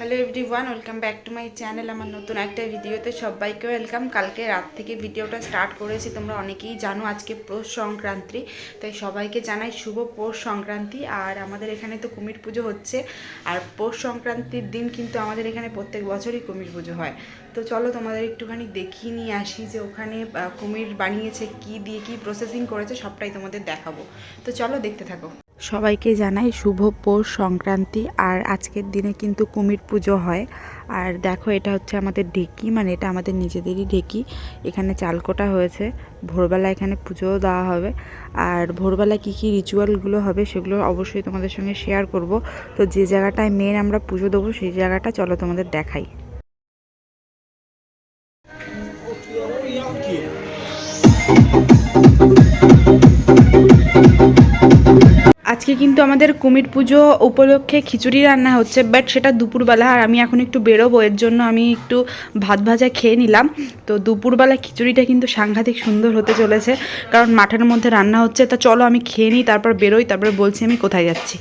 Hello everyone welcome back to my channel আমার নতুন একটা ভিডিওতে সবাইকে ওয়েলকাম কালকে রাত থেকে ভিডিওটা স্টার্ট করেছি, তোমরা অনেকেই জানো আজকে পৌষ সংক্রান্তি। তাই সবাইকে জানাই শুভ পৌষ সংক্রান্তি। আর আমাদের এখানে তো কুমির পুজো হচ্ছে। আর পৌষ সংক্রান্তির দিন কিন্তু আমাদের এখানে প্রত্যেক বছরই কুমির পুজো হয়। তো চলো তোমাদের একটুখানি দেখিয়ে নিয়ে আসি যে ওখানে কুমির বানিয়েছে, কি দিয়ে কি প্রসেসিং করেছে, সবটাই তোমাদের দেখাবো। তো চলো দেখতে থাকো। সবাইকে জানাই শুভ পৌষ সংক্রান্তি। আর আজকের দিনে কিন্তু কুমির পুজো হয়। আর দেখো, এটা হচ্ছে আমাদের ঢেকি মানে এটা আমাদের নিজেদেরই ঢেকি। এখানে চালকোটা হয়েছে। ভোরবেলা এখানে পুজোও দেওয়া হবে। আর ভোরবেলা কী কী রিচুয়ালগুলো হবে সেগুলো অবশ্যই তোমাদের সঙ্গে শেয়ার করব। তো যে জায়গাটায় মেন আমরা পুজো দেবো, সেই জায়গাটা চলো তোমাদের দেখাই। কিন্তু আমাদের কুমির পুজো উপলক্ষে খিচুড়ি রান্না হচ্ছে বাট সেটা দুপুরবেলা। আর আমি এখন একটু বেরোবো, এর জন্য আমি একটু ভাত ভাজা খেয়ে নিলাম। তো দুপুরবেলা খিচুড়িটা কিন্তু সাংঘাতিক সুন্দর হতে চলেছে, কারণ মাঠের মধ্যে রান্না হচ্ছে। তা চলো আমি খেয়ে নিই, তারপর বেরোই, তারপর বলছি আমি কোথায় যাচ্ছি।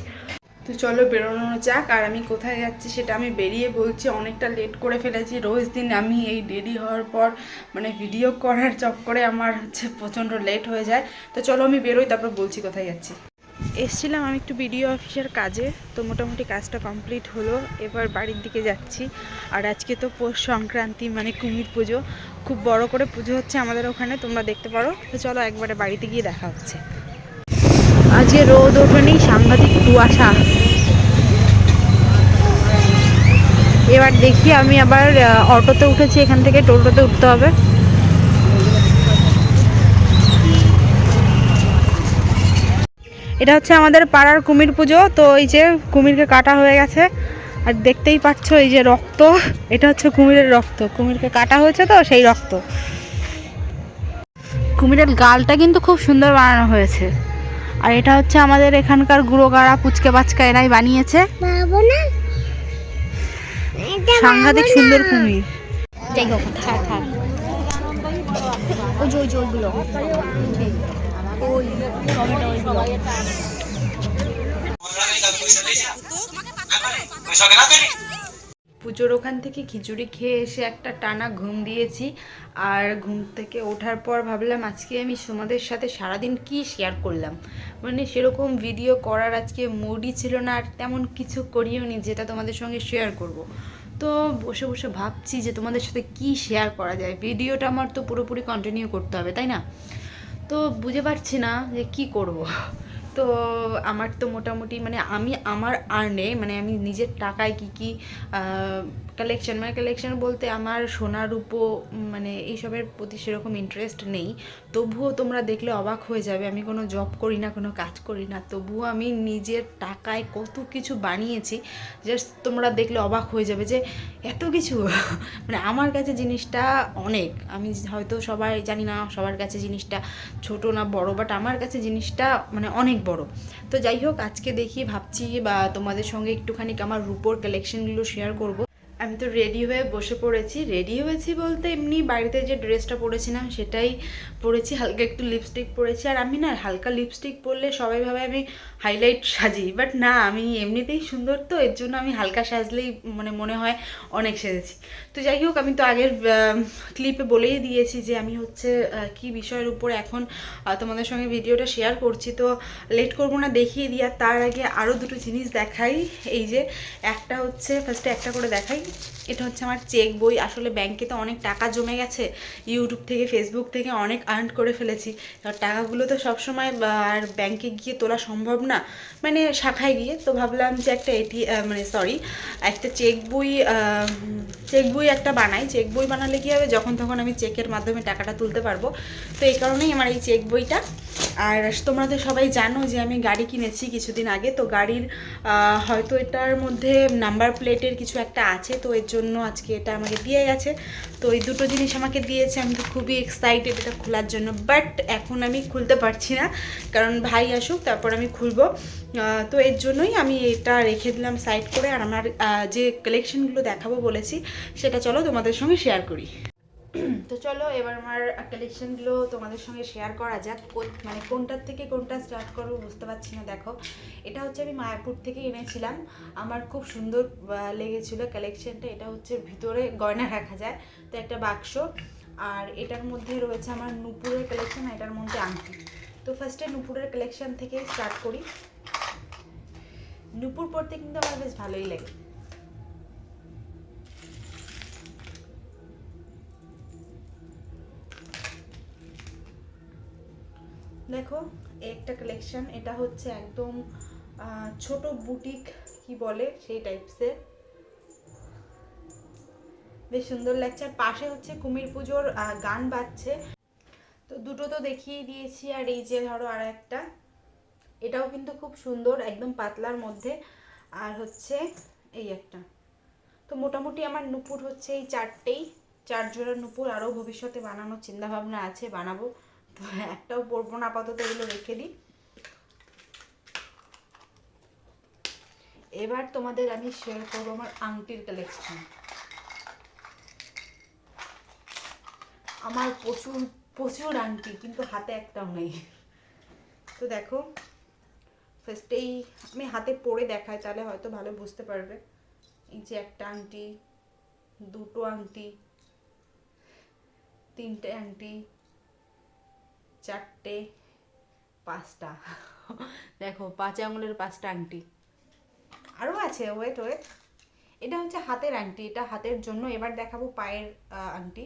তো চলো বেরোনো যাক, আর আমি কোথায় যাচ্ছি সেটা আমি বেরিয়ে বলছি। অনেকটা লেট করে ফেলেছি, রোজ দিন আমি এই দেরি হওয়ার পর মানে ভিডিও করার চক্করে আমার হচ্ছে প্রচণ্ড লেট হয়ে যায়। তো চলো আমি বেরোই, তারপর বলছি কোথায় যাচ্ছি। এসছিলাম আমি একটু বিডিও অফিসের কাজে, তো মোটামুটি কাজটা কমপ্লিট হলো। এবার বাড়ির দিকে যাচ্ছি। আর আজকে তো পৌষ সংক্রান্তি মানে কুমির পুজো। খুব বড় করে পুজো হচ্ছে আমাদের ওখানে, তোমরা দেখতে পারো। তো চলো একবারে বাড়িতে গিয়ে দেখা হচ্ছে। আজকে রোদ ওঠেনি, সাংঘাতিক কুয়াশা। এবার দেখি আমি আবার অটোতে উঠেছি, এখান থেকে টোটোতে উঠতে হবে। এটা হচ্ছে আমাদের পাড়ার কুমির পুজো, তো এই যে কুমিরকে কাটা হয়ে গেছে। আর দেখতেই পাচ্ছ এই যে রক্ত, এটা হচ্ছে কুমিরের রক্ত। কুমিরকে কাটা হয়েছে তো, সেই রক্ত। কুমিরের গালটা কিন্তু খুব সুন্দর বানানো হয়েছে। আর এটা হচ্ছে আমাদের এখানকার গুঁড়ো গাড়া, পুচকে পাচকা এরাই বানিয়েছে। সাংঘাতিক সুন্দর কুমির। যাই হোক, থাক থাক। ওই যে, ওই পুজোর ওখান থেকে খিচুড়ি খেয়ে এসে একটা টানা ঘুম দিয়েছি। আর ঘুম থেকে ওঠার পর ভাবলাম আজকে আমি তোমাদের সাথে সারাদিন কি শেয়ার করলাম। মানে সেরকম ভিডিও করার আজকে মুডই ছিল না, আর তেমন কিছু করিও নি যেটা তোমাদের সঙ্গে শেয়ার করব। তো বসে বসে ভাবছি যে তোমাদের সাথে কি শেয়ার করা যায়। ভিডিওটা আমার তো পুরোপুরি কন্টিনিউ করতে হবে, তাই না? তো বুঝে পারছি না যে কি করব। তো আমার তো মোটামুটি মানে আমি, আমার আর্নে মানে আমি নিজের টাকায় কি কি কালেকশন মানে কালেকশন বলতে আমার সোনা রূপো মানে এইসবের প্রতি সেরকম ইন্টারেস্ট নেই। তবুও তোমরা দেখলে অবাক হয়ে যাবে, আমি কোনো জব করি না, কোনো কাজ করি না। তবুও আমি নিজের টাকায় কত কিছু বানিয়েছি জাস্ট তোমরা দেখলে অবাক হয়ে যাবে যে এত কিছু। মানে আমার কাছে জিনিসটা অনেক। আমি হয়তো সবাই জানি না সবার কাছে জিনিসটা ছোট না বড় বাট আমার কাছে জিনিসটা মানে অনেক বড়। তো যাই হোক, আজকে দেখি, ভাবছি বা তোমাদের সঙ্গে একটুখানি আমার রূপোর কালেকশনগুলো শেয়ার করব। আমি তো রেডি হয়ে বসে পড়েছি। রেডি হয়েছি বলতে এমনি বাড়িতে যে ড্রেসটা পরেছিলাম সেটাই পরেছি, হালকা একটু লিপস্টিক পরেছি। আর আমি না হালকা লিপস্টিক পরলে সবাই ভাবে আমি হাইলাইট সাজি বাট না, আমি এমনিতেই সুন্দর তো, এর জন্য আমি হালকা সাজলেই মানে মনে হয় অনেক সেজেছি। তো যাই হোক, আমি তো আগের ক্লিপে বলেই দিয়েছি যে আমি হচ্ছে কি বিষয়ের উপরে এখন তোমাদের সঙ্গে ভিডিওটা শেয়ার করছি। তো লেট করব না, দেখিয়ে দিই। আর তার আগে আরও দুটো জিনিস দেখাই। এই যে একটা হচ্ছে ফার্স্টে একটা করে দেখাই। এটা হচ্ছে আমার চেক বই। আসলে ব্যাংকে তো অনেক টাকা জমে গেছে। ইউটিউব থেকে ফেসবুক থেকে অনেক আর্ন করে ফেলেছি। টাকাগুলো তো সবসময় আর ব্যাংকে গিয়ে তোলা সম্ভব না। মানে শাখায় গিয়ে। তো ভাবলাম যে একটা এটি মানে সরি একটা চেক বই চেক বই একটা বানাই। চেক বই বানালে কী হবে? যখন তখন আমি চেকের মাধ্যমে টাকাটা তুলতে পারব। তো এই কারণেই আমার এই চেক বইটা। আর তোমরা তো সবাই জানো যে আমি গাড়ি কিনেছি কিছুদিন আগে। তো গাড়ির হয়তো এটার মধ্যে নাম্বার প্লেটের কিছু একটা আছে। তো এর জন্য আজকে এটা আমাকে দিয়ে গেছে। তো এই দুটো জিনিস আমাকে দিয়েছে, আমি তো খুবই এক্সাইটেড এটা খোলার জন্য। বাট এখন আমি খুলতে পারছি না, কারণ ভাই আসুক, তারপর আমি খুলবো। তো এর জন্যই আমি এটা রেখে দিলাম সাইড করে। আর আমার যে কালেকশনগুলো দেখাবো বলেছি, সেটা চলো তোমাদের সঙ্গে শেয়ার করি। তো চলো, এবার আমার কালেকশনগুলো তোমাদের সঙ্গে শেয়ার করা যাক। মানে কোনটার থেকে কোনটা স্টার্ট করব বুঝতে পারছি না, দেখো। এটা হচ্ছে আমি মায়াপুর থেকে এনেছিলাম। আমার খুব সুন্দর লেগেছিলো কালেকশনটা এটা হচ্ছে ভিতরে গয়না রাখা যায়, তো একটা বাক্স। আর এটার মধ্যে রয়েছে আমার নুপুরের কালেকশন এটার মধ্যে আংটি। তো ফার্স্টে নুপুরের কালেকশন থেকে স্টার্ট করি। নুপুর পরতে কিন্তু আমার বেশ ভালোই লাগে। দেখো, একটা কালেকশন এটা হচ্ছে একদম ছোট বুটিক কি বলে, সেই টাইপসের বেশ সুন্দর লাগছে। আর পাশে হচ্ছে কুমির পুজোর গান বাজছে। তো দুটো তো দেখিয়ে দিয়েছি, আর এই যে ধরো আর একটা। এটাও কিন্তু খুব সুন্দর, একদম পাতলার মধ্যে। আর হচ্ছে এই একটা। তো মোটামুটি আমার নুপুর হচ্ছে এই চারটেই। চার জোড়া নুপুর আরও ভবিষ্যতে বানানোর চিন্তাভাবনা আছে, বানাবো। তো একটাও পরবো না, আপাতত এগুলো রেখে দিই। এবার তোমাদের আমি শেয়ার করব আমার আংটির কালেকশন আমার প্রচুর প্রচুর আংটি, কিন্তু হাতে একটাও নেই। তো দেখো ফার্স্টেই আমি হাতে পরে দেখাই, তাহলে হয়তো ভালো বুঝতে পারবে। এই যে একটা আংটি, দুটো আংটি, তিনটে আংটি চারটে পাঁচটা। দেখো, পাঁচ আঙুলের পাঁচটা আংটি। আরও আছে ওয়েট ওয়েট এটা হচ্ছে হাতের আংটি, এটা হাতের জন্য। এবার দেখাবো পায়ের আংটি।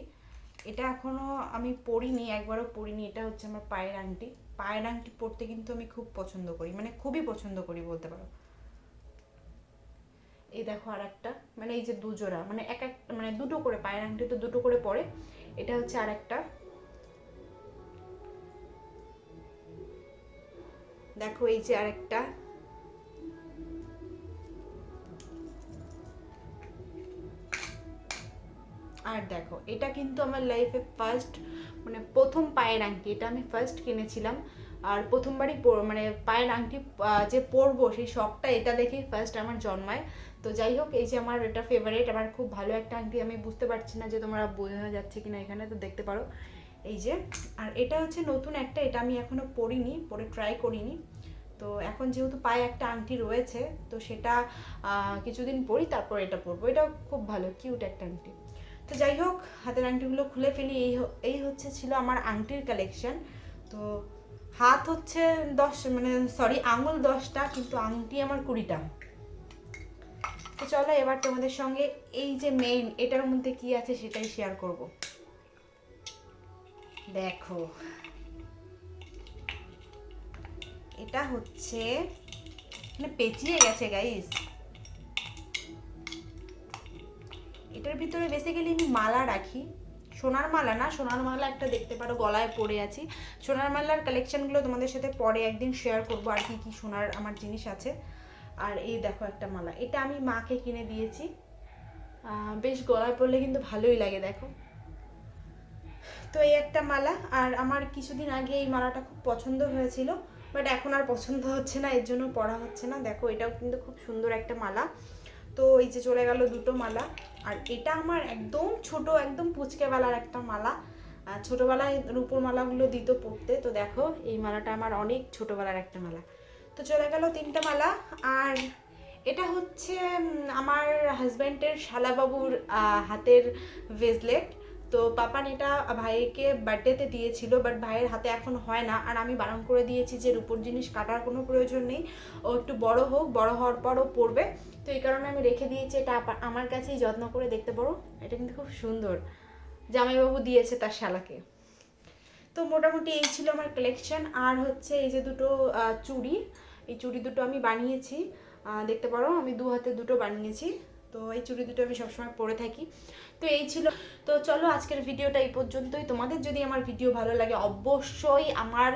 এটা এখনও আমি পরিনি, একবারও পরিনি। এটা হচ্ছে আমার পায়ের আংটি। পায়ের আংটি পরতে কিন্তু আমি খুব পছন্দ করি মানে খুবই পছন্দ করি বলতে পারো। এই দেখো আর একটা মানে এই যে দুজোড়া মানে এক এক মানে দুটো করে, পায়ের আংটি তো দুটো করে পরে। এটা হচ্ছে আর একটা দেখো এই যে আরেকটা। আর দেখো, এটা কিন্তু আমার লাইফে ফার্স্ট মানে প্রথম পায়ের আংটি, এটা আমি ফার্স্ট কিনেছিলাম। আর প্রথমবারই মানে পায়ের আংটি যে পরবো সেই শখটা, এটা দেখেই ফার্স্ট আমার জন্মায়। তো যাই হোক, এই যে আমার এটা ফেভারিট আমার খুব ভালো একটা আংটি, আমি বুঝতে পারছি না যে তোমরা বোঝা যাচ্ছে কিনা এখানে, তো দেখতে পারো। এই যে, আর এটা হচ্ছে নতুন একটা, এটা আমি এখনও পরিনি পরে ট্রাই করিনি। তো এখন যেহেতু পায়ে একটা আংটি রয়েছে, তো সেটা কিছুদিন পরি তারপর এটা পরবো। এটাও খুব ভালো কিউট একটা আংটি। তো যাই হোক, হাতের আংটিগুলো খুলে ফেলি। এই এই হচ্ছে ছিল আমার আংটির কালেকশন তো হাত হচ্ছে দশ মানে সরি আঙুল দশটা, কিন্তু আংটি আমার কুড়িটা। তো চলো এবার তোমাদের সঙ্গে এই যে মেইন এটার মধ্যে কি আছে সেটাই শেয়ার করব। দেখো। এটা হচ্ছে মানে পেঁচিয়ে গেছে গাইস এটার ভিতরে বেসিক্যালি আমি মালা রাখি। সোনার মালা না, সোনার মালা একটা দেখতে পারো, গলায় পরে আছি। সোনার মালার কালেকশনগুলো তোমাদের সাথে পরে একদিন শেয়ার করব আর কি কি সোনার আমার জিনিস আছে। আর এই দেখো একটা মালা। এটা আমি মাকে কিনে দিয়েছি। বেশ গলায় পরলে কিন্তু ভালোই লাগে, দেখো। তো এই একটা মালা, আর আমার কিছুদিন আগে এই মালাটা খুব পছন্দ হয়েছিল বাট এখন আর পছন্দ হচ্ছে না, এর জন্য পরা হচ্ছে না। দেখো, এটাও কিন্তু খুব সুন্দর একটা মালা। তো এই যে চলে গেল দুটো মালা, আর এটা আমার একদম ছোট, একদম পুচকেবেলার একটা মালা। ছোটবেলায় রূপোর মালাগুলো দিত পড়তে তো দেখো, এই মালাটা আমার অনেক ছোটোবেলার একটা মালা। তো চলে গেল তিনটা মালা, আর এটা হচ্ছে আমার হাজব্যান্ডের শালাবাবুর হাতের ভেজলেট তো পাপান এটা ভাইকে বার্থডেতে দিয়েছিল বাট ভাইয়ের হাতে এখন হয় না। আর আমি বারণ করে দিয়েছি যে রূপোর জিনিস কাটার কোনো প্রয়োজন নেই। ও একটু বড় হোক, বড় হওয়ার পর ও পড়বে তো এই কারণে আমি রেখে দিয়েছি এটা আমার কাছেই যত্ন করে দেখতে পারো। এটা কিন্তু খুব সুন্দর। জামাইবাবু দিয়েছে তার শালাকে। তো মোটামুটি এই ছিল আমার কালেকশন আর হচ্ছে এই যে দুটো চুড়ি। এই চুড়ি দুটো আমি বানিয়েছি। দেখতে পারো, আমি দু হাতে দুটো বানিয়েছি। তো এই চুড়ি দুটো আমি সবসময় পরে থাকি। তো এই ছিল, তো চলো আজকের ভিডিওটা এই পর্যন্তই। তোমাদের যদি আমার ভিডিও ভালো লাগে, অবশ্যই আমার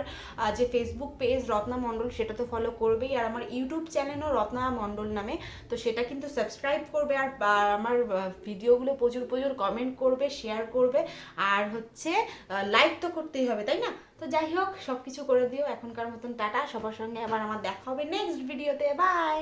যে ফেসবুক পেজ রত্না মণ্ডল, সেটা তো ফলো করবেই। আর আমার ইউটিউব চ্যানেলও রত্না মণ্ডল নামে। তো সেটা কিন্তু সাবস্ক্রাইব করবে আর আমার ভিডিওগুলো প্রচুর প্রচুর কমেন্ট করবে শেয়ার করবে। আর হচ্ছে লাইক তো করতেই হবে, তাই না? তো যাই হোক সব কিছু করে দিও। এখনকার মতন টাটা। সবার সঙ্গে আবার আমার দেখা হবে নেক্সট ভিডিওতে বাই